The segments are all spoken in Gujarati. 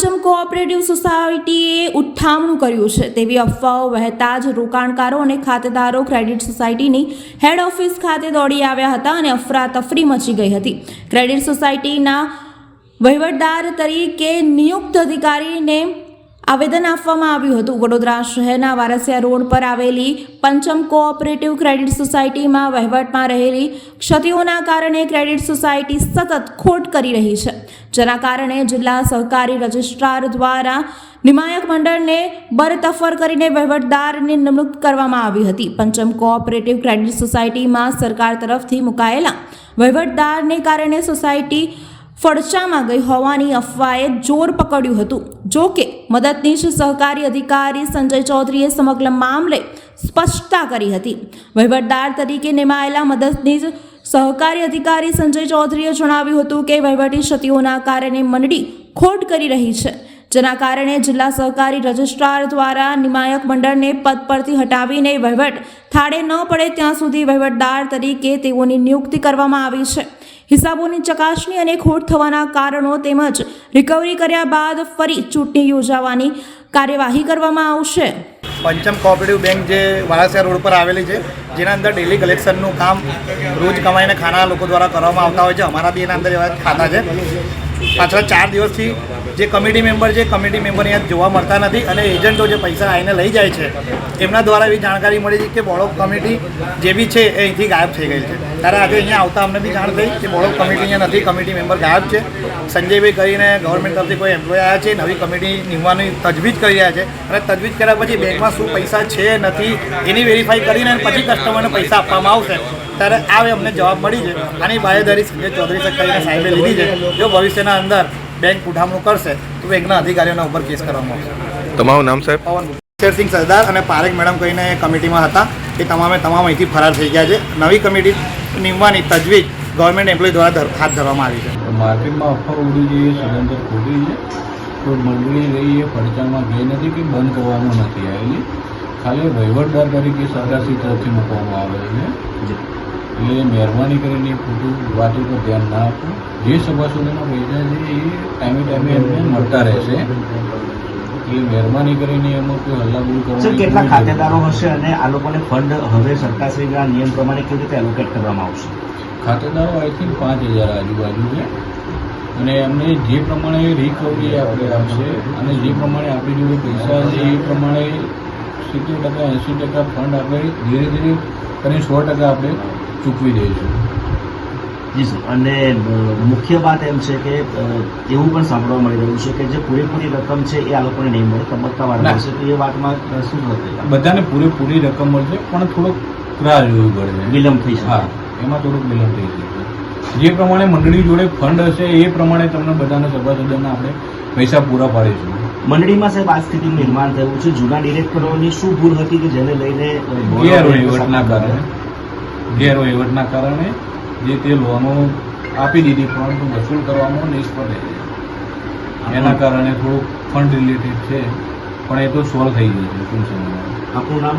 પંચમ કોઓપરેટિવ સોસાયટીએ ઉઠ્ઠામણું કર્યું છે. તેવી અફવાઓ વહેતા જ રોકાણકારો અને ખાતેદારો ક્રેડિટ સોસાયટીની હેડ ઓફિસ ખાતે દોડી આવ્યા હતા અને અફરાતફરી મચી ગઈ હતી. ક્રેડિટ સોસાયટીના વહીવટદાર તરીકે નિયુક્ત અધિકારીને આવેદન આપવામાં આવ્યું હતું. વડોદરા શહેરના વારસિયા રોડ પર આવેલી પંચમ કોઓપરેટિવ ક્રેડિટ સોસાયટીમાં વહીવટમાં રહેલી ક્ષતિઓના કારણે ક્રેડિટ સોસાયટી સતત ખોટ કરી રહી છે. જેના કારણે જિલ્લા સહકારી રજિસ્ટ્રાર દ્વારા નિમાયક મંડળને બરતફર કરીને વહીવટદારની નિમણૂક કરવામાં આવી હતી. પંચમ કોઓપરેટિવ ક્રેડિટ સોસાયટીમાં સરકાર તરફથી મુકાયેલા વહીવટદારને કારણે સોસાયટી ફડચામાં ગઈ હોવાની અફવાએ જોર પકડ્યું હતું. જો કે, મદદનીશ સહકારી અધિકારી સંજય ચૌધરીએ સમગ્ર મામલે સ્પષ્ટતા કરી હતી. વહીવટદાર તરીકે નિમાયેલા મદદનીશ સહકારી અધિકારી સંજય ચૌધરીએ જણાવ્યું હતું કે વહીવટી ક્ષતિઓના કારણે મંડળી ખોટ કરી રહી છે, જેના કારણે જિલ્લા સહકારી રજિસ્ટ્રાર દ્વારા નિમાયક મંડળને પદ પરથી હટાવીને વહીવટ થાળે ન પડે ત્યાં સુધી વહીવટદાર તરીકે તેઓની નિયુક્તિ કરવામાં આવી છે. હિસાબોની ચકાસણી અને ખોટ થવાના કારણો તેમજ રિકવરી કર્યા બાદ ફરી ચૂંટણી યોજાવાની કાર્યવાહી કરવામાં આવશે. પંચમ કોઓપરેટિવ બેંક જે વાળાસિયા રોડ પર આવેલી છે, જેના અંદર ડેલી કલેક્શનનું કામ રોજ કમાઈને ખાના લોકો દ્વારા કરવામાં આવતા હોય છે. અમારા બી એના અંદર એવા ખાતા છે. પાછળ ચાર દિવસથી જે કમિટી મેમ્બર છે કમિટી મેમ્બર અહીંયા જોવા મળતા નથી અને એજન્ટો જે પૈસા આવીને લઈ જાય છે, એમના દ્વારા એવી જાણકારી મળી છે કે બોડોક કમિટી જે બી છે એ અહીંથી ગાયબ થઈ ગઈ છે. ત્યારે આજે અહીંયા આવતા અમને બી જાણ થઈ કે બોડોક કમિટી અહીંયા નથી કમિટી મેમ્બર ગાયબ છે. સંજયભાઈ કરીને ગવર્મેન્ટ તરફથી કોઈ એમ્પ્લોય આવ્યા છે, નવી કમિટી નિમવાની તજવીજ કરી રહ્યા છે. અને તજવીજ કર્યા પછી બેંકમાં શું પૈસા છે, નથી, એની વેરીફાઈ કરીને પછી કસ્ટમરને પૈસા આપવામાં આવશે. ત્યારે આ અમને જવાબ મળી છે આની બાહેદારી સંજય ચૌધરી કરીને સાહેબે લીધી છે. જો ભવિષ્યના અંદર બેંક ઉઠામણું કરશે તો બેંકના અધિકારીઓના ઉપર કેસ કરવામાં આવશે. તમારું નામ સાહેબ? પવન શેરસિંહ સરદાર અને પારેખ મેડમ કહીને એ કમિટીમાં હતા. એ તમામે તમામ અહીંથી ફરાર થઈ ગયા છે. નવી કમિટી નિમવાની તજવીજ ગવર્મેન્ટ એમ્પ્લોય દ્વારા હાથ ધરવામાં આવી છે. માર્કેટમાં ઓફર ઉડી જઈએ સિલિન્ડર ખોટી છે. તો મંડળી લઈએ એ ગઈ નથી કે બંધ કરવામાં નથી આવેલી. ખાલી વહીવટદાર તરીકે સરકારશ્રી તરફથી મૂકવામાં આવે છે એટલે મહેરબાની કરીને એ ખોટું વાતો પર ધ્યાન ના આપો. જે સભાસદોના પૈસા છે એ ટાઈમે ટાઈમે એમને મળતા રહેશે. એટલે મહેરબાની કરીને એમાં કોઈ હલ્લાબોલ સર કરવાની કેટલા ખાતેદારો હશે અને આ લોકોને ફંડ હવે સરકારશ્રીના નિયમ પ્રમાણે કેવી રીતે એલોકેટ કરવામાં આવશે? ખાતેદારો આઈ થિંક પાંચ હજાર આજુબાજુ છે. અને એમને જે પ્રમાણે રિકવરી આપણે આપશે અને જે પ્રમાણે આપણી જોડે પૈસા છે એ પ્રમાણે સિત્તેર ટકા એંસી ટકા ફંડ આપણે ધીરે ધીરે કરીને સો ટકા આપણે ચૂકવી દઈશું જી સર અને મુખ્ય વાત એમ છે કે એવું પણ સાંભળવા મળી રહ્યું છે કે જે પૂરેપૂરી રકમ છે એ આ લોકોને નહીં મળે તબક્કાવાર. મળશે તો એ વાતમાં શું થશે બધાને પૂરેપૂરી રકમ મળશે પણ થોડોક રાહ જોવી પડશે. વિલંબ થઈ હા એમાં થોડુંક વિલંબ થઈ શકે. જે પ્રમાણે મંડળી જોડે ફંડ હશે એ પ્રમાણે તમને બધાને સભાસદોને આપણે પૈસા પૂરા પાડીશું મંડળીમાં સાહેબ આ સ્થિતિનું નિર્માણ થયું છે. જૂના ડિરેક્ટરોની શું ભૂલ હતી કે જેને લઈને ગેરવહીવટના કારણે ગેરવહીવટના કારણે જે તે લોનો આપી દીધી પરંતુ વસૂલ કરવામાં નિષ્ફળ રહી એના કારણે થોડુંક ફંડ રિલેટેડ છે પણ એ તો સોલ્વ થઈ જશે ટૂંક સમયમાં. આપણું નામ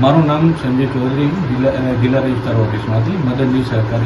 મારું નામ સંજય ચૌધરી જિલ્લા જિલ્લા રજિસ્ટ્રાર ઓફિસમાંથી મદદની સરકારી